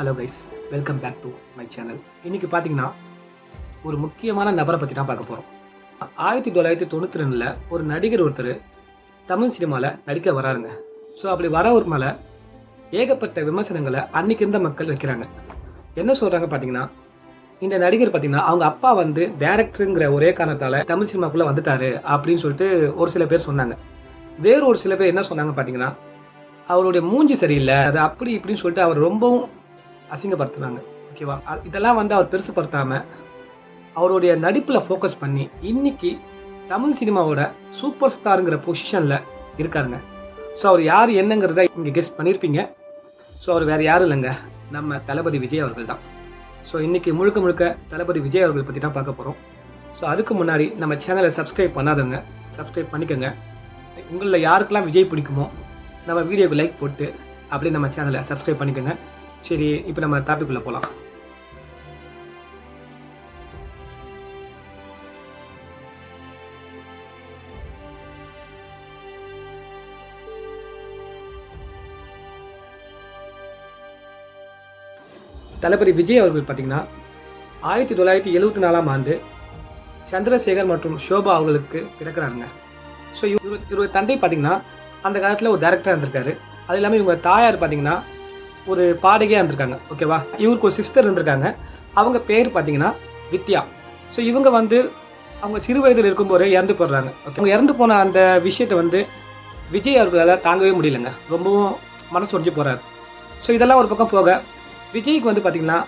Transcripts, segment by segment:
Hello guys welcome back to my channel இன்றைக்கி பார்த்தீங்கன்னா ஒரு முக்கியமான நபரை பற்றி தான் பார்க்க போகிறோம் ஆயிரத்தி தொள்ளாயிரத்தி தொண்ணூற்றி ரெண்டில் ஒரு நடிகர் ஒருத்தர் தமிழ் சினிமாவில் நடிக்க வராருங்க. ஸோ அப்படி வர ஒரு மேலே ஏகப்பட்ட விமர்சனங்களை அன்னைக்கு இருந்த மக்கள் வைக்கிறாங்க. என்ன சொல்கிறாங்க பார்த்தீங்கன்னா இந்த நடிகர் பார்த்தீங்கன்னா அவங்க அப்பா வந்து டேரக்டருங்கிற ஒரே காரணத்தால் தமிழ் சினிமாக்குள்ளே வந்துட்டாரு அப்படின்னு சொல்லிட்டு ஒரு சில பேர் சொன்னாங்க. வேறு ஒரு சில பேர் என்ன சொன்னாங்க பார்த்தீங்கன்னா அவருடைய மூஞ்சி சரியில்லை அது அப்படி இப்படின்னு சொல்லிட்டு அவர் ரொம்பவும் அசிங்கப்படுத்துனாங்க ஓகேவா இதெல்லாம் வந்து அவர் பெருசுப்படுத்தாமல் அவருடைய நடிப்பில் ஃபோக்கஸ் பண்ணி இன்னைக்கு தமிழ் சினிமாவோட சூப்பர் ஸ்டாருங்கிற பொசிஷனில் இருக்காருங்க. ஸோ அவர் யார் என்னங்கிறத இங்கே கெஸ்ட் பண்ணியிருப்பீங்க ஸோ அவர் வேறு யாரும் இல்லைங்க. நம்ம தளபதி விஜய் அவர்கள் தான். ஸோ இன்றைக்கி முழுக்க முழுக்க தளபதி விஜய் அவர்கள் பற்றி தான் பார்க்க போகிறோம் ஸோ அதுக்கு முன்னாடி நம்ம சேனலை சப்ஸ்கிரைப் பண்ணாதவங்க சப்ஸ்கிரைப் பண்ணிக்கோங்க. உங்களில் யாருக்கெல்லாம் விஜய் பிடிக்குமோ நம்ம வீடியோக்கு லைக் போட்டு அப்படியே நம்ம சேனலை சப்ஸ்கிரைப் பண்ணிக்கோங்க. சரி இப்போ நம்ம டாபிக்குள்ளே போகலாம் தளபதி விஜய் அவர்கள் பார்த்தீங்கன்னா ஆயிரத்தி தொள்ளாயிரத்தி எழுபத்தி நாலாம் ஆண்டு சந்திரசேகர் மற்றும் ஷோபா அவர்களுக்கு பிறக்கிறாங்க ஸோ இவர் இவர் தந்தை பார்த்தீங்கன்னா அந்த காலத்தில் ஒரு டேரக்டராக இருந்திருக்காரு. அது இல்லாமல் இவங்க தாயார் பார்த்தீங்கன்னா ஒரு பாடகியாக இருந்திருக்காங்க ஓகேவா இவருக்கு ஒரு சிஸ்டர் இருந்திருக்காங்க. அவங்க பேர் பார்த்தீங்கன்னா வித்யா. ஸோ இவங்க வந்து அவங்க சிறு வயதில் இருக்கும்போது இறந்து போடுறாங்க ஓகே அவங்க இறந்து போன அந்த விஷயத்தை வந்து விஜய் அவர்களால் தாங்கவே முடியலங்க. ரொம்பவும் மனசு உடஞ்சு போகிறாரு ஸோ இதெல்லாம் ஒரு பக்கம் போக விஜய்க்கு வந்து பார்த்திங்கன்னா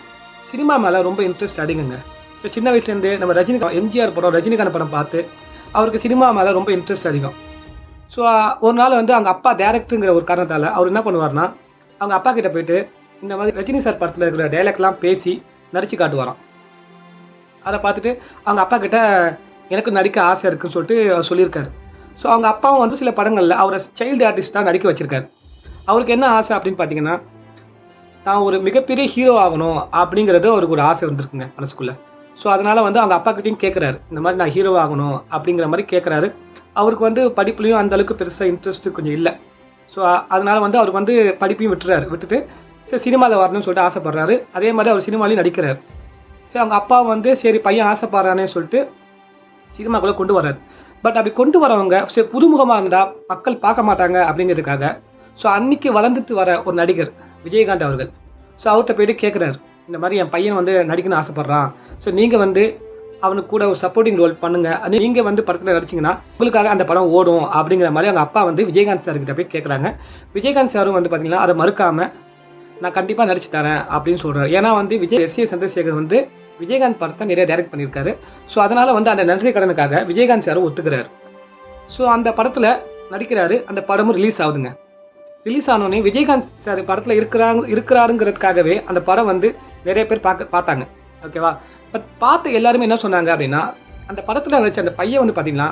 சினிமா மேலே ரொம்ப இன்ட்ரெஸ்ட் அடிங்குங்க ஸோ சின்ன வயசுலேருந்து நம்ம ரஜினிகாந்த் எம்ஜிஆர் படம் ரஜினிகாந்த் படம் பார்த்து அவருக்கு சினிமா மேலே ரொம்ப இன்ட்ரெஸ்ட் அதிகம். ஸோ ஒரு நாள் வந்து அவங்க அப்பா டேரக்டருங்கிற ஒரு காரணத்தால் அவர் என்ன பண்ணுவார்னா அவங்க அப்பா கிட்ட போயிட்டு இந்த மாதிரி ரஜினி சார் படத்தில் இருக்கிற டைலாக்லாம் பேசி நடிச்சு காட்டுவாராம். அதை பார்த்துட்டு அவங்க அப்பா கிட்ட எனக்கு நடிக்க ஆசை இருக்குன்னு சொல்லிட்டு அவர் சொல்லியிருக்காரு. ஸோ அவங்க அப்பாவும் வந்து சில படங்களில் அவரை சைல்டு ஆர்டிஸ்டாக நடிக்க வச்சுருக்காரு. அவருக்கு என்ன ஆசை அப்படின்னு பார்த்தீங்கன்னா நான் ஒரு மிகப்பெரிய ஹீரோ ஆகணும் அப்படிங்கிறது அவருக்கு ஒரு ஆசை வந்திருக்குங்க மனசுக்குள்ளே. ஸோ அதனால் வந்து அவங்க அப்பா கிட்டயும் கேட்குறாரு இந்த மாதிரி நான் ஹீரோ ஆகணும் அப்படிங்கிற மாதிரி கேட்குறாரு அவருக்கு வந்து படிப்புலையும் அந்த அளவுக்கு பெருசாக இன்ட்ரெஸ்ட்டு கொஞ்சம் இல்லை. ஸோ அதனால் வந்து அவருக்கு வந்து படிப்பையும் விட்டுறாரு. விட்டுட்டு சரி சினிமாவில் வரணும்னு சொல்லிட்டு ஆசைப்படுறாரு. அதே மாதிரி அவர் சினிமாலையும் நடிக்கிறார். சரி அவங்க அப்பா வந்து சரி பையன் ஆசைப்படுறானே சொல்லிட்டு சினிமாக்குள்ளே கொண்டு வர்றாரு. பட் அப்படி கொண்டு வரவங்க சரி புதுமுகமாக இருந்தால் மக்கள் பார்க்க மாட்டாங்க அப்படிங்கிறதுக்காக ஸோ அன்னைக்கு வளர்ந்துட்டு வர ஒரு நடிகர் விஜயகாந்த் அவர்கள். ஸோ அவர்கிட்ட போயிட்டு கேட்குறாரு இந்த மாதிரி என் பையன் வந்து நடிக்கணும்னு ஆசைப்பட்றான். ஸோ நீங்கள் வந்து அவனுக்கு கூட ஒரு சப்போர்ட்டிங் ரோல் பண்ணுங்க. அது நீங்கள் வந்து படத்தில் நடிச்சிங்கன்னா உங்களுக்காக அந்த படம் ஓடும் அப்படிங்கிற மாதிரி அவங்க அப்பா வந்து விஜயகாந்த் சார் கிட்ட போய் கேட்குறாங்க விஜயகாந்த் சாரும் வந்து பார்த்தீங்கன்னா அதை மறுக்காம நான் கண்டிப்பாக நடிச்சு தரேன் அப்படின்னு சொல்கிறார் ஏன்னா வந்து விஜய் எஸ். ஏ சந்திரசேகர் வந்து விஜயகாந்த் படத்தை நிறைய டைரக்ட் பண்ணியிருக்காரு. ஸோ அதனால வந்து அந்த நன்றி கடனுக்காக விஜயகாந்த் சாரும் ஒத்துக்கிறாரு. ஸோ அந்த படத்தில் நடிக்கிறாரு அந்த படமும் ரிலீஸ் ஆகுதுங்க. ரிலீஸ் ஆனோடனே விஜயகாந்த் சார் படத்தில் இருக்கிறாங்க இருக்கிறாருங்கிறதுக்காகவே அந்த படம் வந்து நிறைய பேர் பார்க்க பார்த்தாங்க. ஓகேவா பட் பார்த்து எல்லாருமே என்ன சொன்னாங்க அப்படின்னா அந்த படத்தில் நினச்ச அந்த பையன் வந்து பார்த்தீங்கன்னா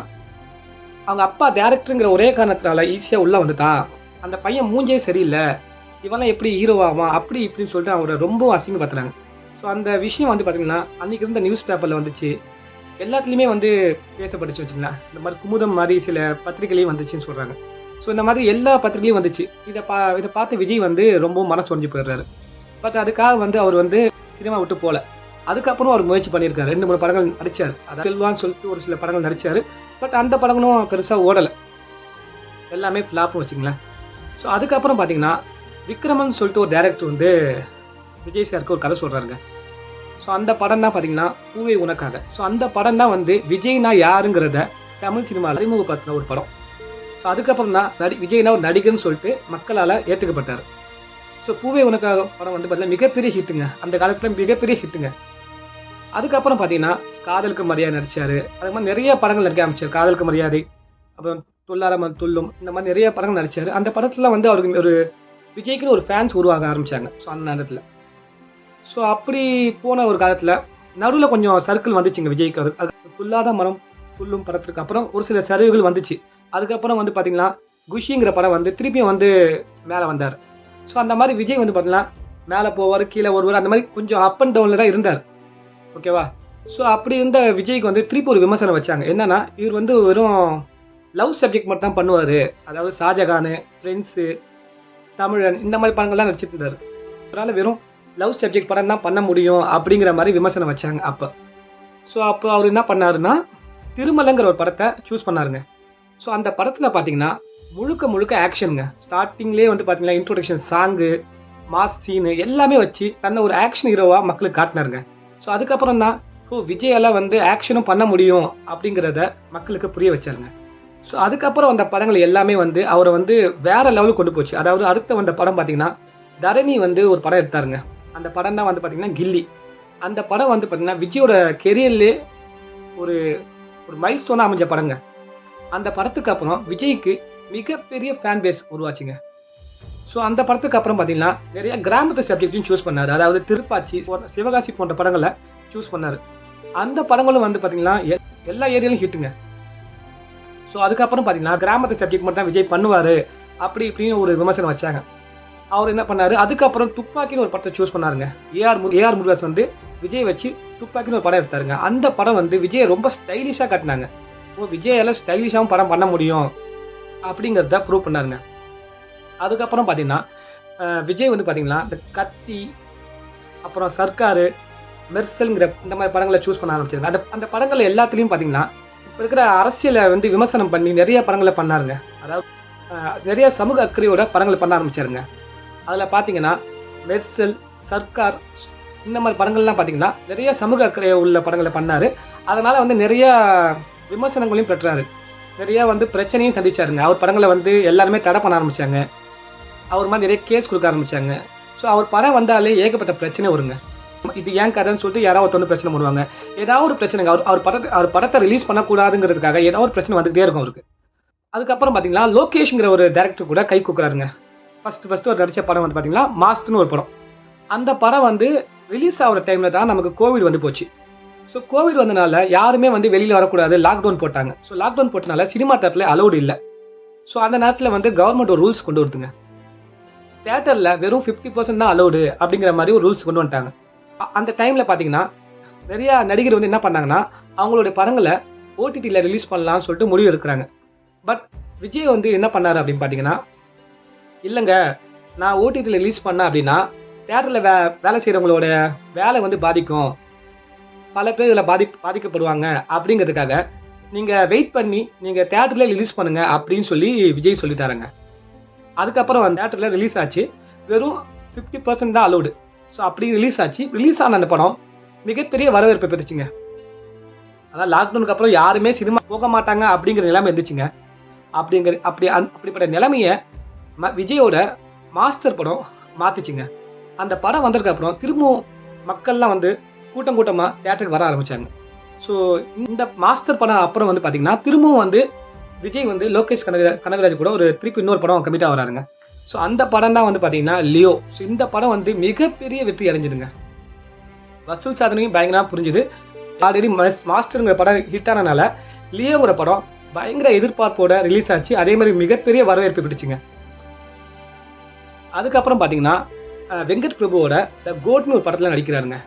அவங்க அப்பா டேரக்டருங்கிற ஒரே காரணத்தினால ஈஸியாக உள்ளே வந்துட்டான் அந்த பையன் மூஞ்சே சரியில்லை. இவெல்லாம் எப்படி ஹீரோவாவான் அப்படி இப்படின்னு சொல்லிட்டு அவரை ரொம்ப அசிங்கப்படுத்துறாங்க. ஸோ அந்த விஷயம் வந்து பார்த்தீங்கன்னா அன்றைக்கி இருந்த நியூஸ் பேப்பரில் வந்துச்சு. எல்லாத்துலேயுமே வந்து பேசப்பட்டுச்சு வச்சுங்களேன் இந்த மாதிரி குமுதம் மாதிரி சில பத்திரிகைலையும் வந்துச்சுன்னு சொல்கிறாங்க ஸோ இந்த மாதிரி எல்லா பத்திரிகையும் வந்துச்சு. இதை பா இதை பார்த்து விஜய் வந்து ரொம்பவும் மனசு உடைஞ்சு போயிடுறாரு. பட் அதுக்காக வந்து அவர் வந்து சினிமா விட்டு போகல. அதுக்கப்புறம் அவர் முயற்சி பண்ணியிருக்காரு. ரெண்டு மூணு படங்கள் நடிச்சார். அதாவது செல்வான்னு சொல்லிட்டு ஒரு சில படங்கள் நடிச்சார். பட் அந்த படங்களும் பெருசாக ஓடலை. எல்லாமே ஃப்ளாப்னு வச்சுங்களேன் ஸோ அதுக்கப்புறம் பார்த்தீங்கன்னா விக்ரமன் சொல்லிட்டு ஒரு டேரக்டர் வந்து விஜய் சாருக்கு ஒரு கதை சொல்கிறாருங்க ஸோ அந்த படம் தான் பார்த்தீங்கன்னா பூவே உனக்காக. ஸோ அந்த படம் தான் வந்து விஜய்னா யாருங்கிறத தமிழ் சினிமாவில் அறிமுகப்படுத்தின ஒரு படம். ஸோ அதுக்கப்புறம் தான் நடி விஜய்னா ஒரு நடிகர்னு சொல்லிட்டு மக்களால் ஏற்றுக்கப்பட்டார் ஸோ பூவே உனக்காக படம் வந்து பார்த்தீங்கன்னா மிகப்பெரிய ஹிட்டுங்க அந்த காலத்தில் மிகப்பெரிய ஹிட்டுங்க அதுக்கப்புறம் பார்த்தீங்கன்னா காதலுக்கு மரியாதை நடிச்சாரு. அது மாதிரி நிறைய படங்கள் நடிக்க ஆரம்பிச்சார். காதலுக்கு மரியாதை அப்புறம் துல்லாரமன் துள்ளும் இந்த மாதிரி நிறைய படங்கள் நடிச்சார். அந்த படத்தில் வந்து அவருக்கு ஒரு விஜய்க்குன்னு ஒரு ஃபேன்ஸ் உருவாக ஆரம்பித்தாங்க ஸோ அந்த நேரத்தில். ஸோ அப்படி போன ஒரு காலத்தில் நடுவில் கொஞ்சம் சர்க்கிள் வந்துச்சுங்க விஜய்க்கு அது அது துல்லாத மரம் துள்ளும் படத்துக்கு அப்புறம் ஒரு சில சரிவுகள் வந்துச்சு. அதுக்கப்புறம் வந்து பார்த்தீங்கன்னா குஷிங்கிற படம் வந்து திருப்பியும் வந்து மேலே வந்தார். ஸோ அந்த மாதிரி விஜய் வந்து பார்த்தீங்கன்னா மேலே போவார் கீழே வருவார் அந்த மாதிரி கொஞ்சம் அப் அண்ட் டவுனில் தான் இருந்தார். ஓகேவா? ஸோ அப்படி இருந்த விஜய்க்கு வந்து திருப்பி ஒரு விமர்சனம் வச்சாங்க. என்னன்னா இவர் வந்து வெறும் லவ் சப்ஜெக்ட் மட்டும் தான் பண்ணுவார். அதாவது ஷாஜகான் ஃப்ரெண்ட்ஸு தமிழன் இந்த மாதிரி படங்கள்லாம் நடிச்சிட்டு இருந்தார். அதனால் வெறும் லவ் சப்ஜெக்ட் படம் தான் பண்ண முடியும் அப்படிங்கிற மாதிரி விமர்சனம் வச்சாங்க அப்போ. ஸோ அப்போ அவர் என்ன பண்ணாருன்னா திருமலைங்கிற ஒரு படத்தை சூஸ் பண்ணாருங்க. ஸோ அந்த படத்தில் பார்த்தீங்கன்னா முழுக்க முழுக்க ஆக்ஷனுங்க ஸ்டார்டிங்லேயே வந்து பார்த்தீங்கன்னா இன்ட்ரோடக்ஷன் சாங்கு மாஸ் சீனு எல்லாமே வச்சு தன்னை ஒரு ஆக்ஷன் ஹீரோவாக மக்களுக்கு காட்டினாருங்க. ஸோ அதுக்கப்புறம் தான் ஸோ விஜயால் வந்து ஆக்ஷனும் பண்ண முடியும் அப்படிங்கிறத மக்களுக்கு புரிய வச்சாருங்க. ஸோ அதுக்கப்புறம் வந்த படங்கள் எல்லாமே வந்து அவரை வந்து வேற லெவலுக்கு கொண்டு போச்சு. அதாவது அடுத்த வந்த படம் பார்த்தீங்கன்னா தரணி வந்து ஒரு படம் எடுத்தாருங்க. அந்த படம் தான் வந்து பார்த்தீங்கன்னா கில்லி. அந்த படம் வந்து பார்த்தீங்கன்னா விஜயோட கெரியர்லே ஒரு ஒரு மைல் ஸ்டோனாக அமைஞ்ச படங்க. அந்த படத்துக்கு அப்புறம் விஜய்க்கு மிகப்பெரிய ஃபேன் பேஸ் உருவாச்சுங்க. ஸோ அந்த படத்துக்கு அப்புறம் பார்த்தீங்கன்னா நிறைய கிராமத்து சப்ஜெக்ட்டையும் சூஸ் பண்ணாரு. அதாவது திருப்பாச்சி போன்ற- சிவகாசி போன்ற படங்களை சூஸ் பண்ணார். அந்த படங்களும் வந்து பார்த்தீங்கன்னா எ- எல்லா ஏரியாலையும் ஹிட்டுங்க ஸோ அதுக்கப்புறம் பார்த்தீங்கன்னா கிராமத்து சப்ஜெக்ட் மட்டும் தான் விஜய் பண்ணுவார் அப்படி இப்படின்னு ஒரு விமர்சனம் வச்சாங்க. அவர் என்ன பண்ணாரு? அதுக்கப்புறம் துப்பாக்கின்னு ஒரு படத்தை choose பண்ணாருங்க. A R A R Murugadoss வந்து விஜய் வச்சு துப்பாக்கின்னு ஒரு படம் எடுத்தாருங்க. அந்த படம் வந்து விஜய் ரொம்ப ஸ்டைலிஷாக காட்டினாங்க. ஓ விஜயால ஸ்டைலிஷாகவும் படம் பண்ண முடியும் அப்படிங்கிறத ப்ரூவ் பண்ணாருங்க. அதுக்கப்புறம் பார்த்தீங்கன்னா விஜய் வந்து பார்த்தீங்கன்னா இந்த கத்தி அப்புறம் சர்க்காரு மெர்சல்ங்கிற இந்த மாதிரி படங்களை சூஸ் பண்ண ஆரம்பிச்சிருங்க அந்த அந்த படங்கள் எல்லாத்துலேயும் பார்த்தீங்கன்னா இப்போ இருக்கிற அரசியலை வந்து விமர்சனம் பண்ணி நிறைய படங்களை பண்ணாருங்க. அதாவது நிறைய சமூக அக்கறையோட படங்களை பண்ண ஆரம்பிச்சாருங்க. அதில் பார்த்தீங்கன்னா மெர்சல் சர்க்கார் இந்த மாதிரி படங்கள்லாம் பார்த்தீங்கன்னா நிறைய சமூக அக்கறை உள்ள படங்களை பண்ணாரு. அதனால் வந்து நிறைய விமர்சனங்களையும் பெற்றாரு. நிறைய வந்து பிரச்சனையும் சந்திச்சாருங்க. அவர் படங்களை வந்து எல்லாருமே தடை பண்ண ஆரம்பிச்சாங்க. அவர் மாதிரி நிறைய கேஸ் கொடுக்க ஆரம்பிச்சாங்க. ஸோ அவர் படம் வந்தாலே ஏகப்பட்ட பிரச்சனை வருங்க. இது ஏன் கதைன்னு சொல்லிட்டு யாராவது ஒருத்தர் பிரச்சனை பண்ணுவாங்க. ஏதாவது ஒரு பிரச்சனைங்க அவர் அவர் படத்தை அவர் படத்தை ரிலீஸ் பண்ணக்கூடாதுங்கிறதுக்காக ஏதாவது ஒரு பிரச்சனை வந்துகிட்டே இருக்கும் அவருக்கு. அதுக்கப்புறம் பார்த்தீங்கன்னா லோகேஷ்ங்கிற ஒரு டேரக்டர் கூட கை கூக்குறாருங்க. ஃபஸ்ட்டு ஃபஸ்ட்டு ஒரு நடிச்ச படம் வந்து பார்த்தீங்கன்னா மாஸ்ட்னு ஒரு படம். அந்த படம் வந்து ரிலீஸ் ஆகிற டைமில் தான் நமக்கு கோவிட் வந்து போச்சு. ஸோ கோவிட் வந்தனால யாருமே வந்து வெளியில் வரக்கூடாது லாக்டவுன் போட்டாங்க. ஸோ லாக்டவுன் போட்டனால சினிமா தேட்டரில் அலௌடு இல்லை. ஸோ அந்த நேரத்தில் வந்து கவர்மெண்ட் ஒரு ரூல்ஸ் கொண்டு வருதுங்க. தேட்டரில் வெறும் ஃபிஃப்டி பர்சன்ட் தான் அலௌடு அப்படிங்கிற மாதிரி ஒரு ரூல்ஸ் கொண்டு வந்துட்டாங்க. அந்த டைமில் பார்த்தீங்கன்னா நிறையா நடிகர் வந்து என்ன பண்ணாங்கன்னா அவங்களுடைய படங்களை ஓடிடியில் ரிலீஸ் பண்ணலாம்னு சொல்லிட்டு முடிவு எடுக்கிறாங்க. பட் விஜய் வந்து என்ன பண்ணார் அப்படின்னு பார்த்தீங்கன்னா இல்லைங்க நான் ஓடிடியில் ரிலீஸ் பண்ணேன் அப்படின்னா தேட்டரில் வே வேலை செய்கிறவங்களோட வேலை வந்து பாதிக்கும். பல பேர் இதில் பாதி பாதிக்கப்படுவாங்க அப்படிங்கிறதுக்காக நீங்கள் வெயிட் பண்ணி நீங்கள் தேட்டரில் ரிலீஸ் பண்ணுங்கள் அப்படின்னு சொல்லி விஜய் சொல்லித்தாரங்க அதுக்கப்புறம் அந்த தேட்டரில் ரிலீஸ் ஆச்சு. வெறும் ஃபிஃப்டி பர்சன்ட் தான் அலௌடு ஸோ அப்படி ரிலீஸ் ஆச்சு. ரிலீஸ் ஆன அந்த படம் மிகப்பெரிய வரவேற்பை பெற்றுச்சுங்க. அதான் லாக்டவுனுக்கு அப்புறம் யாருமே சினிமா போக மாட்டாங்க அப்படிங்கிற நிலைமை இருந்துச்சுங்க. அப்படிங்கிற அப்படி அந் அப்படிப்பட்ட நிலைமையை ம- விஜயோட மாஸ்டர் படம் மாற்றிச்சுங்க அந்த படம் வந்ததுக்கப்புறம் திரும்பவும் மக்கள்லாம் வந்து கூட்டம் கூட்டமாக தேட்டருக்கு வர ஆரம்பித்தாங்க ஸோ இந்த மாஸ்டர் படம் அப்புறம் வந்து பார்த்திங்கன்னா திரும்பவும் வந்து விஜய் வந்து லோகேஷ் கனகராஜ் கனகராஜ் கூட ஒரு திருப்பி இன்னொரு படம் கமிட் ஆகிறாருங்க. ஸோ அந்த படம் தான் வந்து பார்த்தீங்கன்னா லியோ. ஸோ இந்த படம் வந்து மிகப்பெரிய வெற்றி அடைஞ்சிடுங்க வசூல் சாதனையும் பயங்கரமாக புரிஞ்சுது. ஆல்ரெடி மாஸ்டருங்கிற படம் ஹிட் ஆனனால லியோங்கிற படம் பயங்கர எதிர்பார்ப்போட ரிலீஸ் ஆச்சு. அதே மாதிரி மிகப்பெரிய வரவேற்பு பிடிச்சிங்க அதுக்கப்புறம் பார்த்தீங்கன்னா வெங்கட் பிரபுவோட த கோட்னு ஒரு படத்தில் நடிக்கிறாருங்க.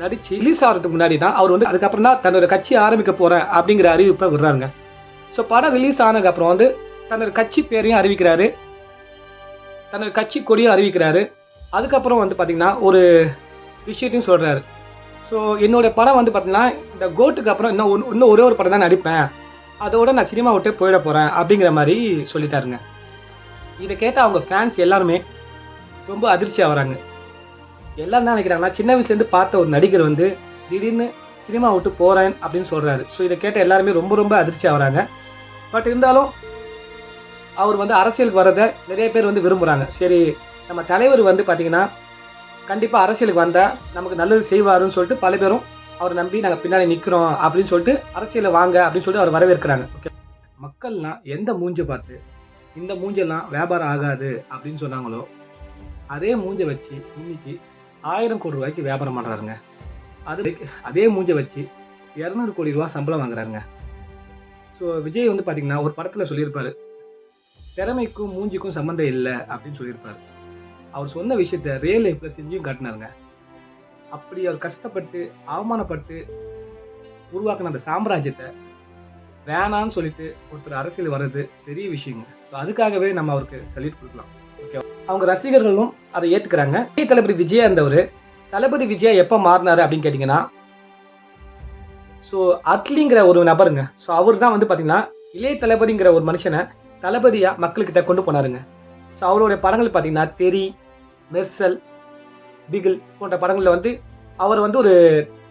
நடிச்சு ரிலீஸ் ஆகிறதுக்கு முன்னாடி தான் அவர் வந்து அதுக்கப்புறம் தான் தன்னோட கட்சி ஆரம்பிக்க போகிற அப்படிங்கிற அறிவிப்பை விடுறாருங்க. ஸோ படம் ரிலீஸ் ஆனதுக்கப்புறம் வந்து தன்னோட கட்சி பேரையும் அறிவிக்கிறாரு. தன்னோட கட்சி கொடியும் அறிவிக்கிறாரு. அதுக்கப்புறம் வந்து பார்த்திங்கன்னா ஒரு விஷயத்தையும் சொல்கிறாரு ஸோ என்னோட படம் வந்து பார்த்தீங்கன்னா இந்த கோட்டுக்கு அப்புறம் இன்னும் ஒன்று- இன்னும் ஒரே ஒரு படம் தான் நடிப்பேன். அதோட நான் சினிமா விட்டே போயிட போகிறேன் அப்படிங்கிற மாதிரி சொல்லிட்டாருங்க. இதை கேட்டால் அவங்க ஃபேன்ஸ் எல்லாருமே ரொம்ப அதிர்ச்சி ஆகிறாங்க எல்லாரும் தான் நினைக்கிறாங்கன்னா சின்ன வயசுலேருந்து பார்த்த ஒரு நடிகர் வந்து திடீர்னு சினிமா விட்டு போகிறேன் அப்படின்னு சொல்கிறாரு ஸோ இதை கேட்ட எல்லாருமே ரொம்ப ரொம்ப அதிர்ச்சி ஆகிறாங்க பட் இருந்தாலும் அவர் வந்து அரசியலுக்கு வரதை நிறைய பேர் வந்து விரும்புகிறாங்க சரி நம்ம தலைவர் வந்து பார்த்தீங்கன்னா கண்டிப்பாக அரசியலுக்கு வந்தால் நமக்கு நல்லது செய்வாருன்னு சொல்லிட்டு பல பேரும் அவரை நம்பி நாங்கள் பின்னாடி நிற்கிறோம் அப்படின்னு சொல்லிட்டு அரசியலில் வாங்க அப்படின்னு சொல்லிட்டு அவர் வரவேற்கிறாங்க. ஓகே மக்கள்லாம் எந்த மூஞ்சை பார்த்து இந்த மூஞ்செல்லாம் வியாபாரம் ஆகாது அப்படின்னு சொன்னாங்களோ அதே மூஞ்சை வச்சு இன்னைக்கு ஆயிரம் கோடி ரூபாய்க்கு வியாபாரம் பண்ணுறாருங்க அது அதே மூஞ்சை வச்சு இரநூறு கோடி ரூபா சம்பளம் வாங்குறாருங்க. ஸோ விஜய் வந்து பார்த்தீங்கன்னா ஒரு படத்தில் சொல்லியிருப்பாரு திறமைக்கும் மூஞ்சிக்கும் சம்மந்தம் இல்லை அப்படின்னு சொல்லியிருப்பாரு. அவர் சொன்ன விஷயத்த ரியல் லைஃப்பில் செஞ்சும் காட்டினாருங்க. அப்படி அவர் கஷ்டப்பட்டு அவமானப்பட்டு உருவாக்கின அந்த சாம்ராஜ்யத்தை வேணான்னு சொல்லிட்டு ஒருத்தர் அரசியல் வர்றது பெரிய விஷயங்க. ஸோ அதுக்காகவே நம்ம அவருக்கு சல்யூட் கொடுக்கலாம். ஓகே அவங்க ரசிகர்களும் அதை ஏற்றுக்கிறாங்க தளபதி விஜயா இருந்தவர் தளபதி விஜயா எப்போ மாறினாரு அப்படின்னு கேட்டிங்கன்னா ஸோ அட்லிங்கிற ஒரு நபருங்க. ஸோ அவர் தான் வந்து பார்த்தீங்கன்னா இளைய தளபதிங்கிற ஒரு மனுஷனை தளபதியாக மக்கள்கிட்ட கொண்டு போனாருங்க. ஸோ அவருடைய படங்கள் பார்த்தீங்கன்னா தெரி மெர்சல் பிகில் போன்ற படங்களில் வந்து அவர் வந்து ஒரு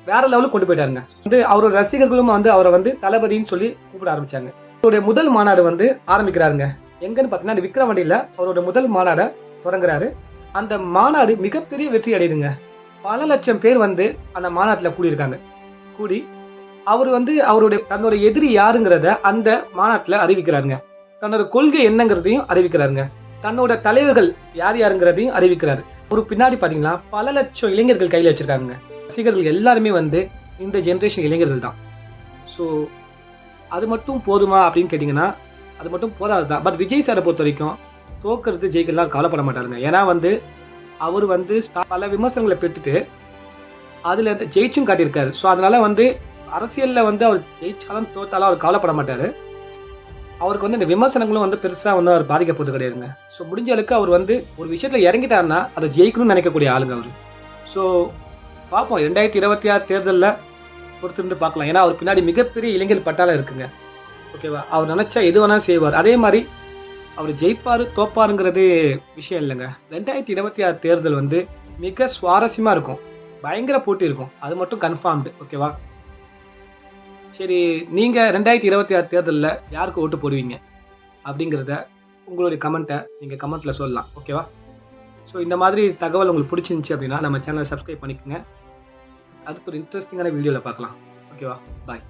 வேற லெவலுக்கு கொண்டு போயிட்டாருங்க. வந்து அவரோட ரசிகர்களும் வந்து அவரை வந்து தளபதின்னு சொல்லி கூப்பிட ஆரம்பிச்சாங்க. அவருடைய முதல் மாநாடு வந்து ஆரம்பிக்கிறாருங்க. எங்கன்னு பார்த்தீங்கன்னா அந்த விக்ரமண்டியில் அவரோட முதல் மாநாடை தொடங்குறாரு. அந்த மாநாடு மிகப்பெரிய வெற்றி அடையுதுங்க. பல லட்சம் பேர் வந்து அந்த மாநாட்டில் கூடியிருக்காங்க. கூடி அவர் வந்து அவருடைய தன்னோட எதிரி யாருங்கிறத அந்த மாநாட்டில் அறிவிக்கிறாருங்க. தன்னோட கொள்கை என்னங்கிறதையும் அறிவிக்கிறாருங்க. தன்னோட தலைவர்கள் யார் யாருங்கிறதையும் அறிவிக்கிறாரு. ஒரு பின்னாடி பார்த்தீங்கன்னா பல லட்சம் இளைஞர்கள் கையில் வச்சிருக்காங்க ரசிகர்கள் எல்லாருமே வந்து இந்த ஜென்ரேஷன் இளைஞர்கள் தான். ஸோ அது மட்டும் போதுமா அப்படின்னு கேட்டிங்கன்னா அது மட்டும் போதாது தான். பட் விஜய் சாரை பொறுத்த வரைக்கும் தோக்கிறது ஜெயிக்கலாம் கவலைப்பட மாட்டாருங்க. ஏன்னா வந்து அவர் வந்து பல விமர்சனங்களை பெற்றுட்டு அதில் ஜெயிச்சும் காட்டியிருக்காரு. ஸோ அதனால வந்து அரசியலில் வந்து அவர் ஜெயிச்சாலும் தோத்தாலும் அவர் கவலைப்பட மாட்டார். அவருக்கு வந்து இந்த விமர்சனங்களும் வந்து பெருசாக வந்து அவர் பாதிக்கப்போது கிடையாதுங்க. ஸோ முடிஞ்ச அளவுக்கு அவர் வந்து ஒரு விஷயத்தில் இறங்கிட்டாருன்னா அதை ஜெயிக்கணும்னு நினைக்கக்கூடிய ஆளுங்க அவர். ஸோ பார்ப்போம். ரெண்டாயிரத்தி இருபத்தி ஆறு தேர்தலில் பொறுத்திருந்து பார்க்கலாம். ஏன்னா அவர் பின்னாடி மிகப்பெரிய இளைஞர் பட்டாளம் இருக்குங்க. ஓகேவா அவர் நினச்சா எது வேணாலும் செய்வார். அதே மாதிரி அவர் ஜெயிப்பார் தோப்பாருங்கிறது விஷயம் இல்லைங்க. ரெண்டாயிரத்தி இருபத்தி ஆறு தேர்தல் வந்து மிக சுவாரஸ்யமாக இருக்கும். பயங்கர போட்டி இருக்கும். அது மட்டும் கன்ஃபார்ம்டு ஓகேவா சரி நீங்கள் ரெண்டாயிரத்தி இருபத்தி ஆறு தேர்தலில் யாருக்கு ஓட்டு போடுவீங்க? அப்படிங்கிறத உங்களுடைய கமெண்ட்டை நீங்கள் கமெண்ட்டில் சொல்லலாம். ஓகேவா ஸோ இந்த மாதிரி தகவல் உங்களுக்கு பிடிச்சிருந்துச்சி அப்படின்னா நம்ம சேனலை சப்ஸ்கிரைப் பண்ணிக்கோங்க. அதுக்கு ஒரு இன்ட்ரெஸ்டிங்கான வீடியோவில் பார்க்கலாம். ஓகேவா பாய்